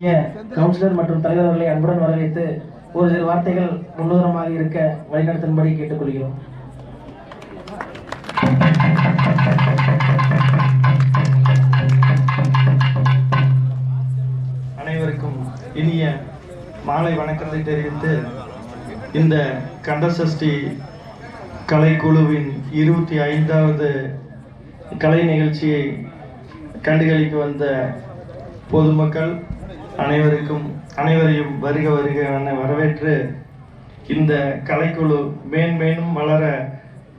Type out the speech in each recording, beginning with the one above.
Councillor மற்றும் தலைவர் அவர்களை அன்புடன் வரவேற்று ஒரு சில வார்த்தைகள் முன்னுதரமாக இருக்க வழிநடத்தும்படி கேட்டுக்கொள்கிறோம். அனைவருக்கும் இனிய மாலை வணக்கத்தை தெரிவித்து இந்த கந்தசஷ்டி கலைக்குழுவின் இருபத்தி ஐந்தாவது கலை நிகழ்ச்சியை கண்டுகளிக்கு வந்த பொதுமக்கள் அனைவருக்கும் அனைவரையும் வருக வருக என வரவேற்று இந்த கலைக்குழு மேன்மேலும் வளர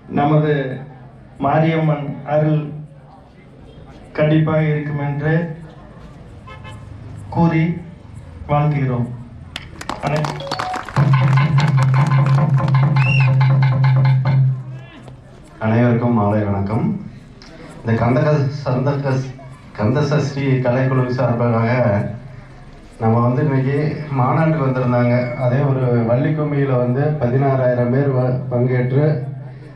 நமது மாரியம்மன் அருள் கண்டிப்பாக இருக்கும் என்று கூறி வாழ்த்துகிறோம். அனை- அனைவருக்கும் மாலை வணக்கம். இந்த கந்தக சந்தக கந்தசஸ்ரீ கலைக்குழு சார்பாக இன்னைக்கு மாநாட்டுக்கு வந்திருந்தாங்க. அதே ஒரு வள்ளிக்கும்மியில் வந்து பதினாறாயிரம் பேர் வ- பங்கேற்று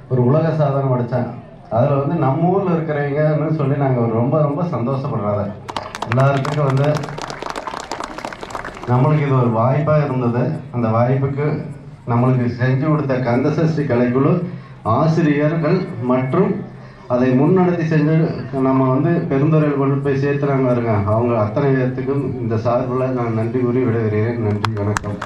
ஒரு உலக சாதனை படித்தேன் அதில் வந்து நம்ம ஊரில் இருக்கிறவங்கன்னு சொல்லி நாங்கள் ரொம்ப ரொம்ப சந்தோஷப்படுறாங்க எல்லாருக்கும் வந்து நம்மளுக்கு இது ஒரு வாய்ப்பாக இருந்தது. அந்த வாய்ப்புக்கு நம்மளுக்கு செஞ்சு கொடுத்த கந்தசஷ்டி கலைக்குழு ஆசிரியர்கள் மற்றும் அதை முன்னெடுத்து செஞ்சு நம்ம வந்து பெருந்துறையில் கொண்டு போய் சேர்த்துறாங்க பாருங்க. அவங்க அத்தனை பேர்த்துக்கும் இந்த சார்பில் நான் நன்றி கூறி விடுகிறேன் நன்றி வணக்கம்.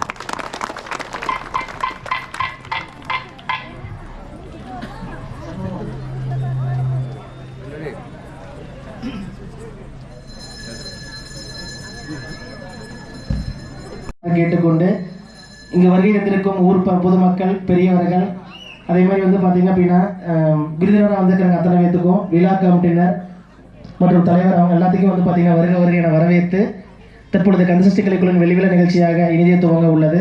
கேட்டுக்கொண்டு இங்கு வருகை தந்திருக்கும் ஊர் பொதுமக்கள் பெரியவர்கள் அதே மாதிரி வந்து பார்த்தீங்க அப்படின்னா ஆம், விருந்தினராக அத்தனை பேத்துக்கும் விழா கமிட்டினர் மற்றும் தலைவர் அவங்க எல்லாத்துக்கும் வந்து பார்த்தீங்கன்னா வருக வருகை என வரவேற்று தற்பொழுது கந்தசஷ்டி கலைக்குழுவின் வெளிவில நிகழ்ச்சியாக இனிதே துவங்க உள்ளது.